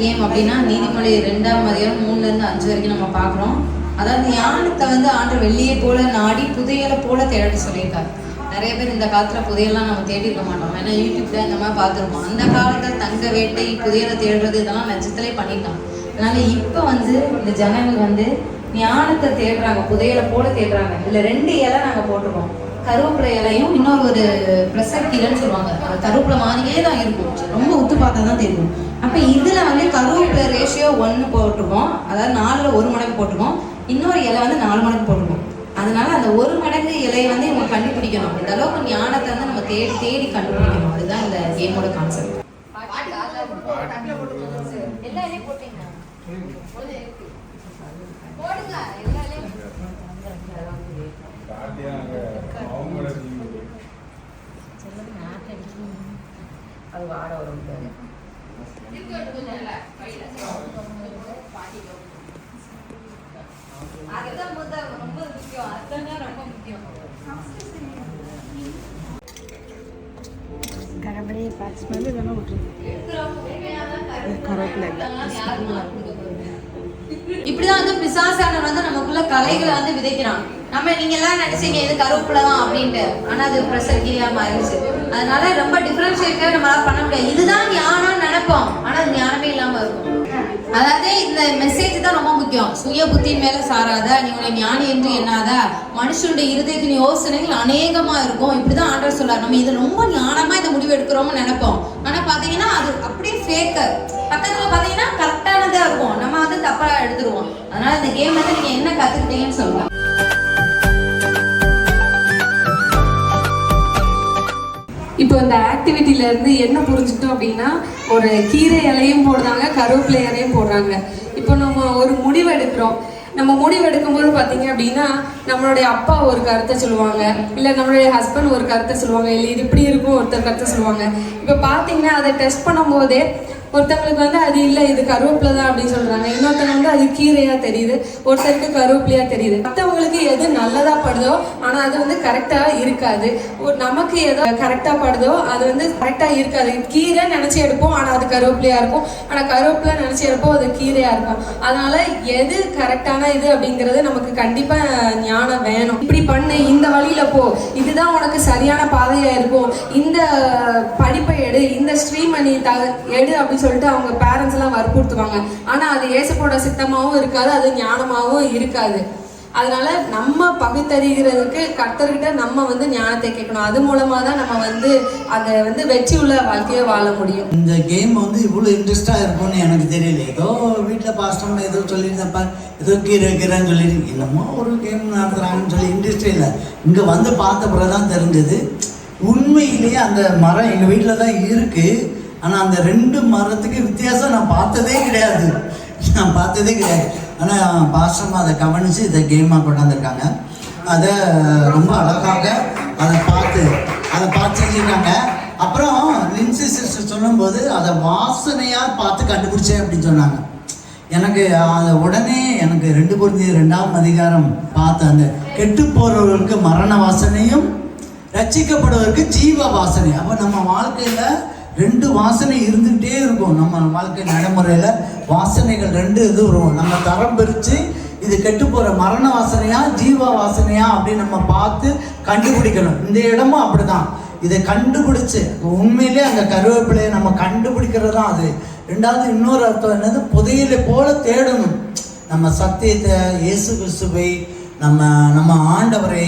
Game அப்படின்னா நீதிமொழி ரெண்டாம் அதிகாரம் மூணுல இருந்து அஞ்சு வரைக்கும் நம்ம பார்க்குறோம். அதாவது ஞானத்தை வந்து ஆண்டு வெள்ளியை போல நாடி புதையலை போல தேடி சொல்லியிருக்காரு. நிறைய பேர் இந்த காலத்துல புதையெல்லாம் நம்ம தேடி இருக்க மாட்டோம். ஏன்னா யூடியூப்ல இந்த மாதிரி பார்த்துருப்போம். அந்த காலத்துல தங்க வேட்டை புதையலை தேடுறது இதெல்லாம் நட்சத்திரே பண்ணிட்டான் அதனால இப்போ வந்து இந்த ஜனங்கள் வந்து ஞானத்தை தேடுறாங்க புதையலை போல தேடுறாங்க. இதுல ரெண்டு இலை நாங்க போட்டிருக்கோம். கருவேப்பிலை இலையும் இன்னொரு ஒரு ப்ரெஷர் சொல்லுவாங்க. கருவேப்பிலை மாதிரியே தான் இருக்கும். ரொம்ப உத்து பார்த்தா தான் தெரியும். அப்போ இதுல வந்து கருவேப்பிலை ரேஷியோ ஒன்று போட்டிருக்கோம். அதாவது நாலுல ஒரு மடங்கு போட்டிருக்கோம். இன்னொரு இலை வந்து நாலு மடங்கு போட்டிருக்கோம். அதனால அந்த ஒரு மடங்கு இலையை வந்து இவங்க கண்டுபிடிக்கணும். இந்த அளவுக்கு ஞானத்தை வந்து நம்ம தேடி தேடி கண்டுபிடிக்கணும். அதுதான் இந்த கேமோட கான்செப்ட் அது வாட வரும் அதுதான் முதல் ரொம்ப இதெல்லாம் கருவேப்பிலை இல்லை. இப்படிதான் வந்து பிசாசானவர் வந்து நமக்குள்ள கலைகளை வந்து விதைக்கிறான். நம்ம நீங்க எல்லாம் நினைச்சீங்க இது கருவேப்பிலை தான் அப்படின்ட்டு. ஆனா அது ப்ரெஷர் கீரியா மாறிடுச்சு. அதனால ரொம்ப டிஃபரன்ஷியேட்டா நம்மளால பண்ண முடியாது. இதுதான் ஞானம் நினைப்போம். ஆனா அது ஞானமே இல்லாம இருக்கும். அதாவது இந்த மெசேஜ் தான் ரொம்ப முக்கியம். சுய புத்தியின் மேல சாராத நீ உன்னை ஞானி என்று எண்ணாத. மனுஷனுடைய இருதயத்தின் யோசனைகள் அநேகமா இருக்கும். இப்படிதான் ஆண்டர் சொல்றாரு. நம்ம இது ரொம்ப ஞானமா இந்த முடிவு எடுக்கிறோம்னு நினைப்போம். ஆனா பாத்தீங்கன்னா அது அப்படியே ஃபேக்கர் பக்கத்துல பாத்தீங்கன்னா கரெக்டானதா இருக்கும் நம்ம வந்து தப்பா எடுத்துருவோம் அதனால இந்த கேம் வந்து நீங்க என்ன கத்துக்கிட்டீங்கன்னு சொல்லலாம் இப்போ இந்த ஆக்டிவிட்டில இருந்து என்ன புரிஞ்சுட்டோம் அப்படின்னா ஒரு கீரை இலையும் போடுறாங்க கருவேப்பிலை இலையும் போடுறாங்க. இப்போ நம்ம ஒரு முடிவு எடுக்கிறோம். நம்ம முடிவு எடுக்கும்போது பார்த்தீங்க அப்படின்னா நம்மளுடைய அப்பா ஒரு கருத்தை சொல்லுவாங்க. இல்லை நம்மளுடைய ஹஸ்பண்ட் ஒரு கருத்தை சொல்லுவாங்க. இல்லை இது இப்படி இருக்கும் ஒருத்தர் கருத்தை சொல்லுவாங்க. இப்போ பார்த்தீங்கன்னா அதை டெஸ்ட் பண்ணும்போதே ஒருத்தவங்களுக்கு வந்து அது இல்லை இது கருவேப்பிலை தான் அப்படின்னு சொல்றாங்க. இன்னொருத்தவங்க வந்து அது கீரையா தெரியுது. ஒருத்தருக்கு கருவேப்பிலையா தெரியுது. மற்றவங்களுக்கு எது நல்லதா படுதோ ஆனா அது வந்து கரெக்டா இருக்காது. நமக்கு எதோ கரெக்டா படுதோ அது வந்து கரெக்டா இருக்காது. கீரை நினைச்சு எடுப்போம் ஆனா அது கருவேப்பிலையா இருக்கும். ஆனா கருவேப்பிலை நினைச்சு எடுப்போம் அது கீரையா இருக்கும். அதனால எது கரெக்டான இது அப்படிங்கிறது நமக்கு கண்டிப்பா ஞானம் வேணும். இப்படி பண்ண போ. இதுதான் உனக்கு சரியான பாதையா இருக்கும். இந்த படிப்பை எடு. இந்த ஸ்ட்ரீமை நீ த எடு அப்படின்னு சொல்லிட்டு அவங்க பேரண்ட்ஸ் எல்லாம் வற்புறுத்துவாங்க. ஆனா அது ஏசப்போட சித்தமாவும் இருக்காது அது ஞானமாகவும் இருக்காது. அதனால நம்ம பகுத்தறிகிறதுக்கு கர்த்தர்கிட்ட நம்ம வந்து ஞானத்தை கேட்கணும். அது மூலமா தான் நம்ம வந்து அதை வந்து வெற்றி உள்ள வாழ்க்கையை வாழ முடியும். இந்த கேம் வந்து இவ்வளோ இன்ட்ரெஸ்டாக இருக்கும்னு எனக்கு தெரியல. ஏதோ வீட்டில் பாஸ்டம் ஏதோ சொல்லியிருந்தப்பா ஏதோ கீரை கீரைன்னு சொல்லி என்னமோ ஒரு கேம் நடத்துகிறாங்கன்னு சொல்லி இன்ட்ரெஸ்டே இல்லை. இங்கே வந்து பார்த்த பிறகு தான் தெரிஞ்சது. உண்மையிலேயே அந்த மரம் எங்கள் வீட்டில் தான் இருக்குது ஆனால் அந்த ரெண்டு மரத்துக்கு வித்தியாசம் நான் பார்த்ததே கிடையாது. நான் பார்த்ததே கிடையாது. ஆனால் பாஸ்டம் அதை கவனித்து இதை கேமாக கொண்டாந்துருக்காங்க. அதை ரொம்ப அழகாக அதை பார்த்து அதை பார்த்து செஞ்சுருக்காங்க. அப்புறம் லின்சி சிஸ்டர் சொல்லும்போது அதை வாசனையாக பார்த்து கண்டுபிடிச்சேன் அப்படின்னு சொன்னாங்க. எனக்கு அதை உடனே எனக்கு ரெண்டு பொருந்தி ரெண்டாம் அதிகாரம் பார்த்த அந்த கெட்டு போகிறவர்களுக்கு மரண வாசனையும் ரட்சிக்கப்படுவதற்கு ஜீவ வாசனை. அப்போ நம்ம வாழ்க்கையில் ரெண்டு வாசனை இருந்துகிட்டே இருக்கும். நம்ம வாழ்க்கை நடைமுறையில் வாசனைகள் ரெண்டு இது வரும். நம்ம தரம் பிரித்து இது கெட்டு போகிற மரண வாசனையா ஜீவா வாசனையா அப்படின்னு நம்ம பார்த்து கண்டுபிடிக்கணும். இந்த இடமும் அப்படிதான். இதை கண்டுபிடிச்சு உண்மையிலே அந்த கருவேப்பிலையை நம்ம கண்டுபிடிக்கிறது தான் அது. ரெண்டாவது இன்னொரு அர்த்தம் என்னது? புதையலை போல தேடணும். நம்ம சத்தியத்தை இயேசு கிறிஸ்துவை நம்ம நம்ம ஆண்டவரை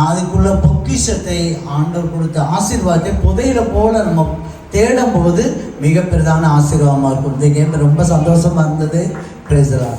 அதுக்குள்ள பொக்கிஷத்தை ஆண்டவர் கொடுத்த ஆசீர்வாதத்தை புதையில போல நம்ம தேடும் போது மிக பெரிதான ஆசீர்வாதமாக இருக்கும். இந்த கேம் ரொம்ப சந்தோஷமா இருந்தது. பிரேசலா